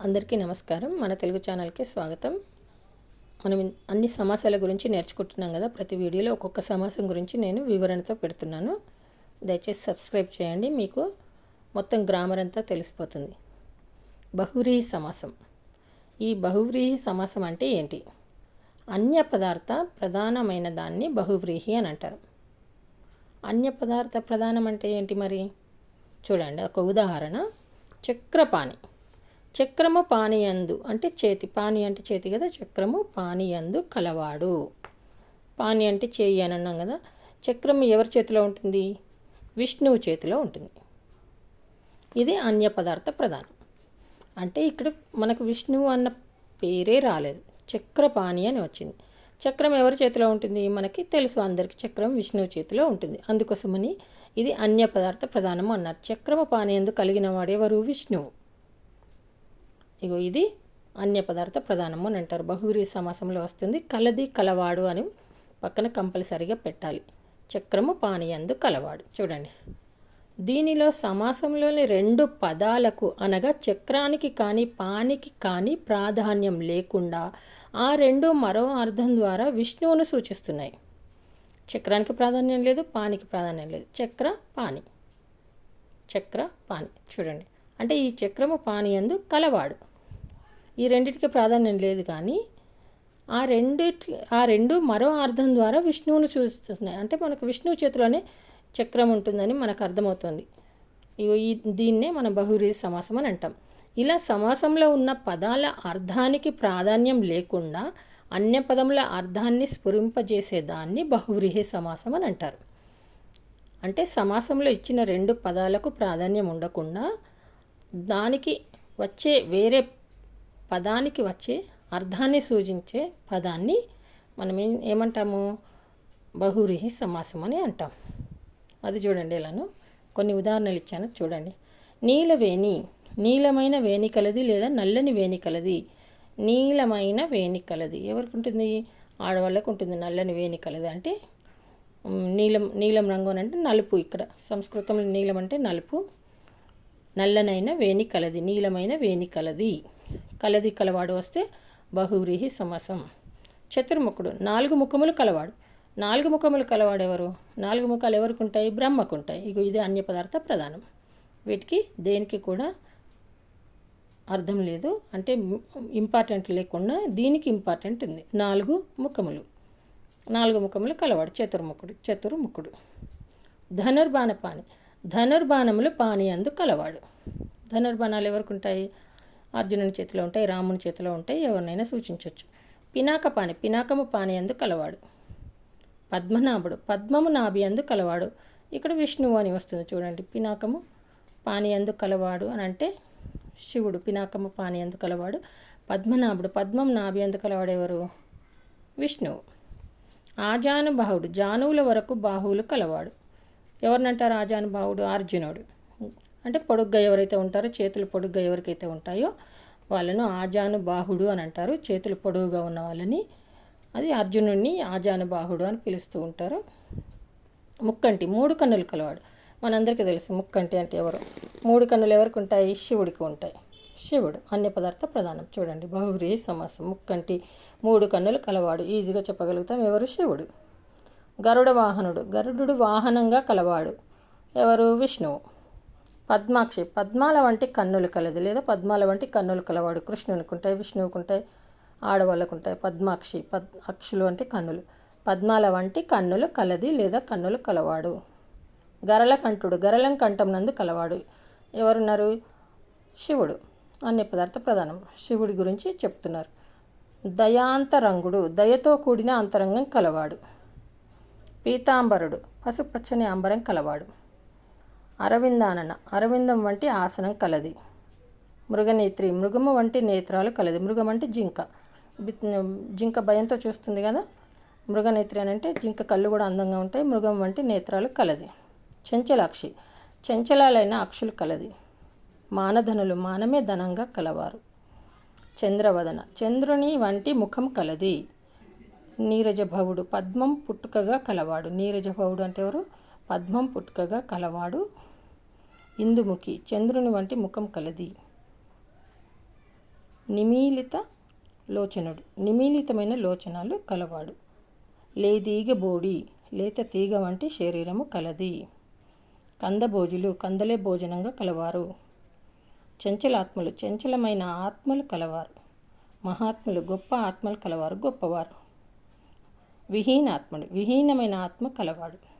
అందరికీ నమస్కారం. మన తెలుగు ఛానల్కి స్వాగతం. మనం అన్ని సమాసాల గురించి నేర్చుకుంటున్నాం కదా. ప్రతి వీడియోలో ఒక్కొక్క సమాసం గురించి నేను వివరణతో పెడుతున్నాను. దయచేసి సబ్స్క్రైబ్ చేయండి. మీకు మొత్తం గ్రామర్ అంతా తెలిసిపోతుంది. బహువ్రీహి సమాసం. ఈ బహువ్రీహి సమాసం అంటే ఏంటి? అన్య పదార్థ ప్రధానమైన దాన్ని బహువ్రీహి అని అంటారు. అన్య పదార్థ ప్రధానం అంటే ఏంటి మరి? చూడండి ఒక ఉదాహరణ. చక్రపాణి. చక్రము పానీయందు అంటే చేతి పాని అంటే చేతి కదా చక్రము పానీయందు కలవాడు. పాని అంటే చేయి అని అన్నాం కదా చక్రము ఎవరి చేతిలో ఉంటుంది? విష్ణువు చేతిలో ఉంటుంది. ఇది అన్య పదార్థ ప్రధానం. అంటే ఇక్కడ మనకు విష్ణువు అన్న పేరే రాలేదు. చక్రపాణి అని వచ్చింది. చక్రం ఎవరి చేతిలో ఉంటుంది? మనకి తెలుసు అందరికీ చక్రం విష్ణువు చేతిలో ఉంటుంది. అందుకోసమని ఇది అన్య పదార్థ ప్రధానము అన్నారు. చక్రము పానీయందు కలిగిన వాడు ఎవరు? విష్ణువు. ఇగో ఇది అన్య పదార్థ ప్రధానము అని అంటారు. బహువీరి సమాసంలో వస్తుంది కలది కలవాడు అని పక్కన కంపల్సరిగా పెట్టాలి. చక్రము పానీయందు కలవాడు. చూడండి. దీనిలో సమాసంలోని రెండు పదాలకు అనగా చక్రానికి కానీ పానికి కానీ ప్రాధాన్యం లేకుండా ఆ రెండు మరో అర్థం ద్వారా విష్ణువును సూచిస్తున్నాయి. చక్రానికి ప్రాధాన్యం లేదు పానికి ప్రాధాన్యం లేదు. చక్ర పాని. చక్ర పాని. చూడండి. అంటే ఈ చక్రము పాని ఎందు కలవాడు. ఈ రెండిటికి ప్రాధాన్యం లేదు కానీ ఆ రెండిటి ఆ రెండు మరో అర్థం ద్వారా విష్ణువును చూస్తున్నాయి అంటే మనకు విష్ణువు చేతిలోనే చక్రం ఉంటుందని మనకు అర్థమవుతుంది. ఇగో ఈ దీన్నే మనం బహురీ సమాసం అని అంటాం. ఇలా సమాసంలో ఉన్న పదాల అర్థానికి ప్రాధాన్యం లేకుండా అన్య పదముల అర్థాన్ని స్ఫురింపజేసే దాన్ని బహువ్రీహి సమాసం అని అంటారు. అంటే సమాసంలో ఇచ్చిన రెండు పదాలకు ప్రాధాన్యం ఉండకుండా దానికి వచ్చే వేరే పదానికి వచ్చే అర్థాన్ని సూచించే పదాన్ని మనం ఏమంటాము? బహురీహి సమాసం అని అంటాం. అది చూడండి ఇలాను కొన్ని ఉదాహరణలు ఇచ్చాను. చూడండి. నీలవేణి నీలమైన వేణికలది లేదా నల్లని వేణికలది నీలమైన వేణికలది ఎవరికి ఉంటుంది? ఆడవాళ్ళకు ఉంటుంది. నల్లని వేణికలది అంటే నీలం నీలం రంగు అని అంటే నలుపు. ఇక్కడ సంస్కృతంలో నీలం అంటే నలుపు. నల్లనైన వేణికలది నీలమైన వేణికలది కలది కలవాడు వస్తే బహువ్రీహి సమాసం. చతుర్ముఖుడు నాలుగు ముఖములు కలవాడు. నాలుగు ముఖములు కలవాడు ఎవరు నాలుగు ముఖాలు ఎవరికి ఉంటాయి బ్రహ్మకు ఉంటాయి ఇగో ఇది అన్య పదార్థ ప్రధానం. వీటికి దేనికి కూడా అర్థం లేదు. అంటే ఇంపార్టెంట్ లేకుండా దీనికి ఇంపార్టెంట్ ఉంది. నాలుగు ముఖములు. నాలుగు ముఖములు కలవాడు. చతుర్ముఖుడు చతుర్ముఖుడు. ధనుర్బాణ పాని ధనుర్బాణములు పాని అందు కలవాడు. ధనుర్బాణాలు ఎవరికి ఉంటాయి అర్జునుని చేతిలో ఉంటాయి రాముని చేతిలో ఉంటాయి ఎవరినైనా సూచించవచ్చు పినాక పాని పినాకము పాని అందు కలవాడు. పద్మనాభుడు పద్మము నాభి అందు కలవాడు. ఇక్కడ విష్ణువు అని వస్తుంది చూడండి పినాకము పాని అందు కలవాడు అని అంటే శివుడు పినాకము పాని అందు కలవాడు. పద్మనాభుడు పద్మం నాభి అందు కలవాడు ఎవరు? విష్ణువు. ఆజానుబాహుడు జానువుల వరకు బాహువులు కలవాడు. ఎవరినంటారు ఆజానుబాహుడు? అర్జునుడు. అంటే పొడుగ్గా ఎవరైతే ఉంటారో చేతులు పొడుగ్గా ఎవరికైతే ఉంటాయో వాళ్ళను ఆజానుబాహుడు అని అంటారు. చేతులు పొడుగుగా ఉన్న వాళ్ళని అది అర్జునుడిని ఆజానుబాహుడు అని పిలుస్తూ ఉంటారు. ముక్కంటి మూడు కన్నులు కలవాడు. మనందరికీ తెలుసు ముక్కంటి అంటే ఎవరు? మూడు కన్నులు ఎవరికి ఉంటాయి? శివుడికి ఉంటాయి. శివుడు అన్ని పదార్థ ప్రధానం. చూడండి బహువ్రీ సమాసం ముక్కంటి మూడు కన్నులు కలవాడు. ఈజీగా చెప్పగలుగుతాం ఎవరు? శివుడు. గరుడ వాహనుడు. గరుడు వాహనంగా కలవాడు. ఎవరు? విష్ణువు. పద్మాక్షి. పద్మాల వంటి కన్నులు కలది. లేదా పద్మాల వంటి కన్నులు కలవాడు. కృష్ణునికి ఉంటాయి విష్ణువుకు ఉంటాయి ఆడవాళ్ళకు ఉంటాయి పద్మాక్షి. పద్ అక్షులు వంటి కన్నులు. పద్మాల వంటి కన్నులు కలది లేదా కన్నులు కలవాడు. గరల కంఠుడు గరలం కంఠం నందు కలవాడు. ఎవరున్నారు? శివుడు. అన్ని పదార్థ ప్రధానం. శివుడి గురించి చెప్తున్నారు. దయాంతరంగుడు. దయతో కూడిన అంతరంగం కలవాడు. పీతాంబరుడు. పసుపచ్చని అంబరం కలవాడు. అరవిందానన. అరవిందం వంటి ఆసనం కలది. మృగనేత్రి. మృగము వంటి నేత్రాలు కలది. మృగం అంటే జింక. జింక భయంతో చూస్తుంది కదా? మృగనేత్రి అని అంటే జింక కళ్ళు కూడా అందంగా ఉంటాయి. మృగం వంటి నేత్రాలు కలది. చెంచలాక్షి. చెంచలాలైన అక్షులు కలది. మానధనులు మానమే ధనంగా కలవారు. చంద్రవదన. చంద్రుని వంటి ముఖం కలది. నీరజభవుడు పద్మం పుట్టుకగా కలవాడు. నీరజభవుడు అంటే ఎవరు? పద్మం పుట్టుకగా కలవాడు. ఇందుముఖి చంద్రుని వంటి ముఖం కలది. నిమీలిత లోచనుడు. నిమీలితమైన లోచనాలు కలవాడు. లేదీగ బోడి లేత తీగ వంటి శరీరము కలది. కందభోజులు కందలే భోజనంగా కలవారు. చంచలాత్మలు చంచలమైన ఆత్మలు కలవారు. మహాత్ములు గొప్ప ఆత్మలు కలవారు గొప్పవారు. విహీనాత్ముడు విహీనమైన ఆత్మ కలవాడు.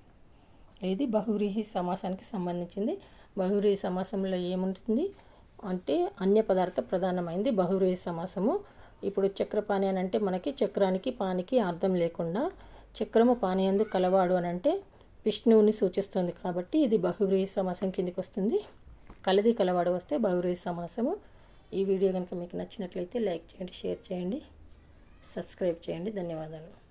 ఇది బహువ్రీహి సమాసానికి సంబంధించింది. బహువ్రీహి సమాసంలో ఏముంటుంది? అంటే అన్య పదార్థ ప్రధానమైంది బహువ్రీహి సమాసము. ఇప్పుడు చక్రపాణి అని అంటే మనకి చక్రానికి పానికి అర్థం లేకుండా చక్రము పాని కలవాడు అని అంటే విష్ణువుని సూచిస్తుంది కాబట్టి ఇది బహువ్రీహి సమాసం కిందికి వస్తుంది. కలది కలవాడు వస్తే బహువ్రీహి సమాసము. ఈ వీడియో కనుక మీకు నచ్చినట్లయితే లైక్ చేయండి షేర్ చేయండి సబ్స్క్రైబ్ చేయండి. ధన్యవాదాలు.